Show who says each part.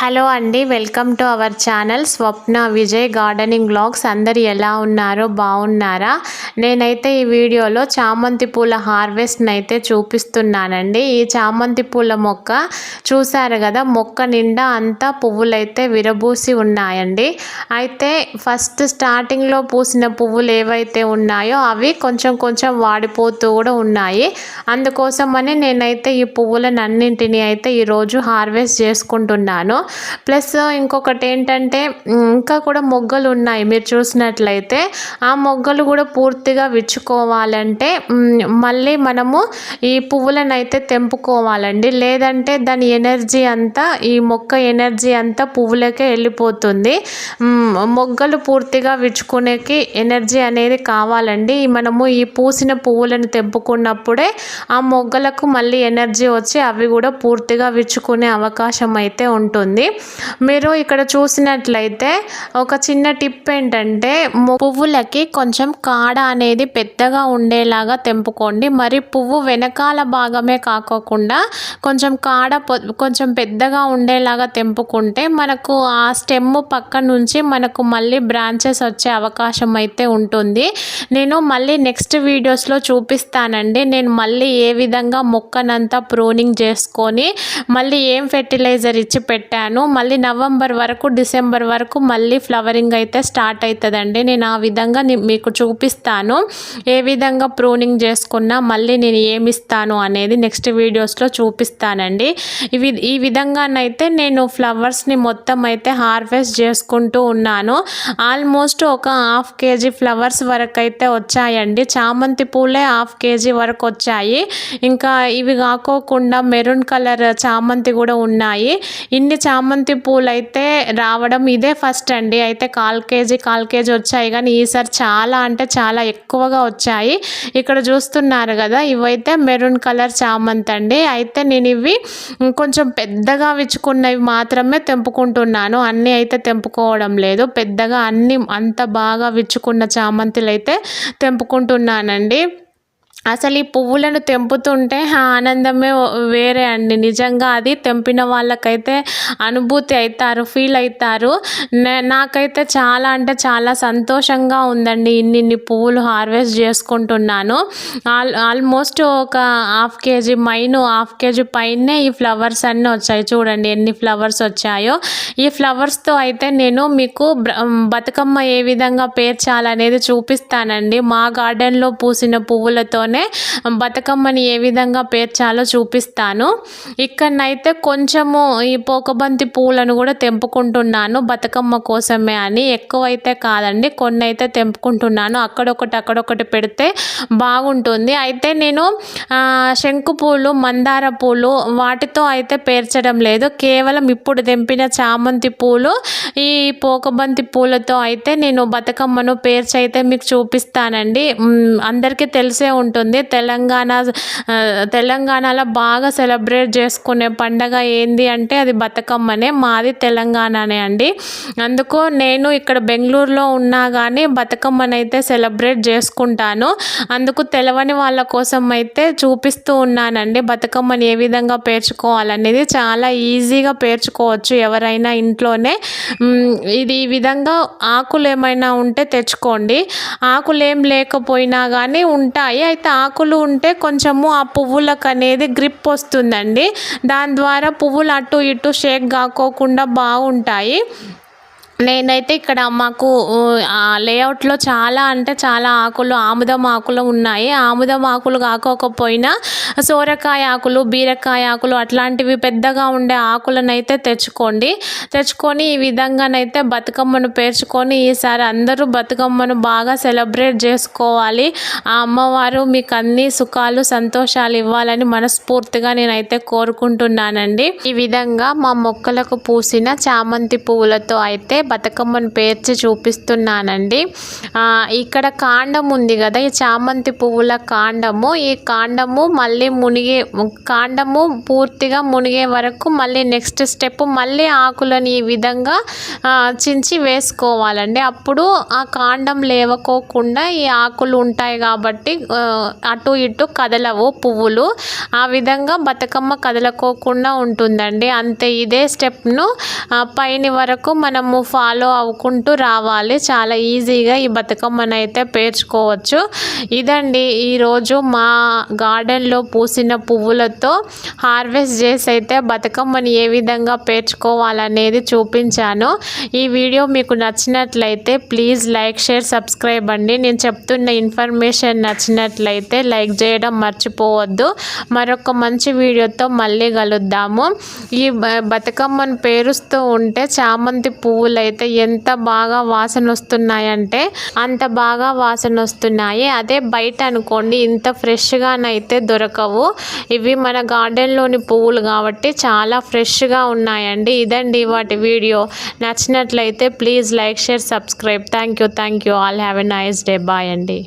Speaker 1: Hello అండి welcome to our channel Swapna Vijay gardening blogs అందరు ఎలా ఉన్నారో బాగున్నారా? నేనైతే ఈ వీడియోలో చామంతి పూల హార్వెస్ట్ని అయితే చూపిస్తున్నానండి. ఈ చామంతి పూల మొక్క చూసారు కదా మొక్క నిండా అంతా పువ్వులైతే విరబూసి ఉన్నాయండి. అయితే ఫస్ట్ స్టార్టింగ్లో పూసిన పువ్వులు ఏవైతే ఉన్నాయో అవి కొంచెం కొంచెం వాడిపోతూ కూడా ఉన్నాయి. అందుకోసమని నేనైతే ఈ పువ్వులనన్నింటినీ అయితే ఈరోజు హార్వెస్ట్ చేసుకుంటున్నాను. ప్లస్ ఇంకొకటి ఏంటంటే ఇంకా కూడా మొగ్గలు ఉన్నాయి మీరు చూసినట్లయితే ఆ మొగ్గలు కూడా పూర్తిగా విచ్చుకోవాలంటే మళ్ళీ మనము ఈ పువ్వులను అయితే తెంపుకోవాలండి. లేదంటే దాని ఎనర్జీ అంతా ఈ మొక్క ఎనర్జీ అంతా పువ్వులకే వెళ్ళిపోతుంది. మొగ్గలు పూర్తిగా విచ్చుకునేకి ఎనర్జీ అనేది కావాలండి. మనము ఈ పూసిన పువ్వులను తెంపుకున్నప్పుడే ఆ మొగ్గలకు మళ్ళీ ఎనర్జీ వచ్చి అవి కూడా పూర్తిగా విచ్చుకునే అవకాశం అయితే ఉంటుంది. మీరు ఇక్కడ చూసినట్లయితే ఒక చిన్న టిప్ ఏంటంటే పువ్వులకి కొంచెం కాడ అనేది పెద్దగా ఉండేలాగా తెంపుకోండి. మరి పువ్వు వెనకాల భాగమే కాకోకుండా కొంచెం కాడ కొంచెం పెద్దగా ఉండేలాగా తెంపుకుంటే మనకు ఆ స్టెమ్ పక్క నుంచి మనకు మళ్ళీ బ్రాంచెస్ వచ్చే అవకాశం అయితే ఉంటుంది. నేను మళ్ళీ నెక్స్ట్ వీడియోస్లో చూపిస్తానండి. నేను మళ్ళీ ఏ విధంగా మొక్కనంతా ప్రూనింగ్ చేసుకొని మళ్ళీ ఏం ఫెర్టిలైజర్ ఇచ్చి పెట్టాను మళ్ళీ నవంబర్ వరకు డిసెంబర్ వరకు మళ్ళీ ఫ్లవరింగ్ అయితే స్టార్ట్ అవుతుందండి నేను ఆ విధంగా మీకు చూపిస్తాను. ఏ విధంగా ప్రూనింగ్ చేసుకున్నా మళ్ళీ నేను ఏమి ఇస్తాను అనేది నెక్స్ట్ వీడియోస్లో చూపిస్తానండి. ఇవి ఈ విధంగానైతే నేను ఫ్లవర్స్ని మొత్తం అయితే హార్వెస్ట్ చేసుకుంటూ ఉన్నాను. ఆల్మోస్ట్ ఒక హాఫ్ కేజీ ఫ్లవర్స్ వరకు అయితే వచ్చాయండి. చామంతి పూలే హాఫ్ కేజీ వరకు వచ్చాయి. ఇంకా ఇవి కాకోకుండా మెరూన్ కలర్ చామంతి కూడా ఉన్నాయి. ఇన్ని చామంతి పూలు అయితే రావడం ఇదే ఫస్ట్ అండి. అయితే కాల్ కేజీ కాల్ కేజీ వచ్చాయి. కానీ ఈసారి చాలా అంటే చాలా ఎక్కువగా వచ్చాయి. ఇక్కడ చూస్తున్నారు కదా ఇవైతే మెరూన్ కలర్ చామంతి అండి. అయితే నేను ఇవి కొంచెం పెద్దగా విచ్చుకున్నవి మాత్రమే తెంపుకుంటున్నాను. అన్నీ అయితే తెంపుకోవడం లేదు. పెద్దగా అన్నీ అంత బాగా విచ్చుకున్న చామంతులు అయితే తెంపుకుంటున్నానండి. అసలు ఈ పువ్వులను తెంపుతుంటే ఆనందమే వేరే అండి. నిజంగా అది తెంపిన వాళ్ళకైతే అనుభూతి అవుతారు ఫీల్ అవుతారు నే- నాకైతే చాలా అంటే చాలా సంతోషంగా ఉందండి ఇన్ని ఇన్ని పువ్వులు హార్వెస్ట్ చేసుకుంటున్నాను. ఆల్ ఆల్మోస్ట్ ఒక హాఫ్ కేజీ మైను హాఫ్ కేజీ పైనే ఈ ఫ్లవర్స్ అన్నీ వచ్చాయి. చూడండి ఎన్ని ఫ్లవర్స్ వచ్చాయో. ఈ ఫ్లవర్స్తో అయితే నేను మీకు బతుకమ్మ ఏ విధంగా పేర్చాలనేది చూపిస్తానండి. మా గార్డెన్లో పూసిన పువ్వులతో పువ్వులతోనే బతుకమ్మని ఏ విధంగా పేర్చాలో చూపిస్తాను. ఇక్కడనైతే కొంచెము ఈ పోకబంతి పూలను కూడా తెంపుకుంటున్నాను బతుకమ్మ కోసమే అని. ఎక్కువైతే కాదండి కొన్ని అయితే తెంపుకుంటున్నాను. అక్కడొకటి అక్కడొకటి పెడితే బాగుంటుంది. అయితే నేను ఆ, శంకు పూలు మందార పూలు వాటితో అయితే పేర్చడం లేదు. కేవలం ఇప్పుడు తెంపిన చామంతి పూలు ఈ పోకబంతి పూలతో అయితే నేను బతుకమ్మను పేర్చి అయితే మీకు చూపిస్తానండి. అందరికీ తెలిసే ఉంటుంది. తెలంగాణ తెలంగాణలో బాగా సెలబ్రేట్ చేసుకునే పండగ ఏంది అంటే అది బతుకమ్మనే. మాది తెలంగాణనే అండి. అందుకు నేను ఇక్కడ బెంగళూరులో ఉన్నా కానీ బతుకమ్మని అయితే సెలబ్రేట్ చేసుకుంటాను. అందుకు తెలవని వాళ్ళ కోసం అయితే చూపిస్తూ ఉన్నానండి. బతుకమ్మని ఏ విధంగా పేర్చుకోవాలనేది చాలా ఈజీగా పేర్చుకోవచ్చు ఎవరైనా ఇంట్లోనే. ఇది ఈ విధంగా ఆకులు ఏమైనా ఉంటే తెచ్చుకోండి. ఆకులు ఏం లేకపోయినా కానీ ఉంటాయి. అయితే ఆకులు ఉంటే కొంచెము ఆ పువ్వులకు అనేది గ్రిప్ వస్తుందండి. దాని ద్వారా పువ్వులు అటు ఇటు షేక్ కాకోకుండా బాగుంటాయి. నేనైతే ఇక్కడ మాకు లేఅవుట్లో చాలా అంటే చాలా ఆకులు ఆముదం ఆకులు ఉన్నాయి. ఆముదం ఆకులు కాకపోయినా సోరకాయ ఆకులు బీరకాయ ఆకులు అట్లాంటివి పెద్దగా ఉండే ఆకులనైతే తెచ్చుకోండి. తెచ్చుకొని ఈ విధంగానైతే బతుకమ్మను పేర్చుకొని ఈసారి అందరూ బతుకమ్మను బాగా సెలబ్రేట్ చేసుకోవాలి. ఆ అమ్మవారు మీకు అన్ని సుఖాలు సంతోషాలు ఇవ్వాలని మనస్ఫూర్తిగా నేనైతే కోరుకుంటున్నానండి. ఈ విధంగా మా మొక్కలకు పూసిన చామంతి పువ్వులతో అయితే బతుకమ్మను పేర్చి చూపిస్తున్నానండి. ఇక్కడ కాండం ఉంది కదా ఈ చామంతి పువ్వుల కాండము. ఈ కాండము మళ్ళీ మునిగే కాండము పూర్తిగా మునిగే వరకు మళ్ళీ నెక్స్ట్ స్టెప్ మళ్ళీ ఆకులని ఈ విధంగా చించి వేసుకోవాలండి. అప్పుడు ఆ కాండం లేవకోకుండా ఈ ఆకులు ఉంటాయి కాబట్టి అటు ఇటు కదలవు పువ్వులు. ఆ విధంగా బతుకమ్మ కదలకోకుండా ఉంటుందండి. అంతే ఇదే స్టెప్ను పైన వరకు మనము ఫాలో అవ్వుకుంటూ రావాలి. చాలా ఈజీగా ఈ బతుకమ్మను అయితే పేర్చుకోవచ్చు. ఇదండి ఈరోజు మా గార్డెన్లో పూసిన పువ్వులతో హార్వెస్ట్ చేసి అయితే బతుకమ్మని ఏ విధంగా పేర్చుకోవాలనేది చూపించాను. ఈ వీడియో మీకు నచ్చినట్లయితే ప్లీజ్ లైక్ షేర్ సబ్స్క్రైబ్ అండి. నేను చెప్తున్న ఇన్ఫర్మేషన్ నచ్చినట్లయితే లైక్ చేయడం మర్చిపోవద్దు. మరొక మంచి వీడియోతో మళ్ళీ కలుద్దాము. ఈ బతుకమ్మను పేరుస్తూ ఉంటే చామంతి పువ్వులు అయితే ఎంత బాగా వాసన వస్తున్నాయంటే అంత బాగా వాసన వస్తున్నాయి అదే బయట అనుకోండి ఇంత ఫ్రెష్గానైతే దొరకవు. ఇవి మన గార్డెన్లోని పువ్వులు కాబట్టి చాలా ఫ్రెష్గా ఉన్నాయండి. ఇదండి వాటి వీడియో. నచ్చినట్లయితే please like share subscribe. Thank you thank you all have a nice day. Bye అండి.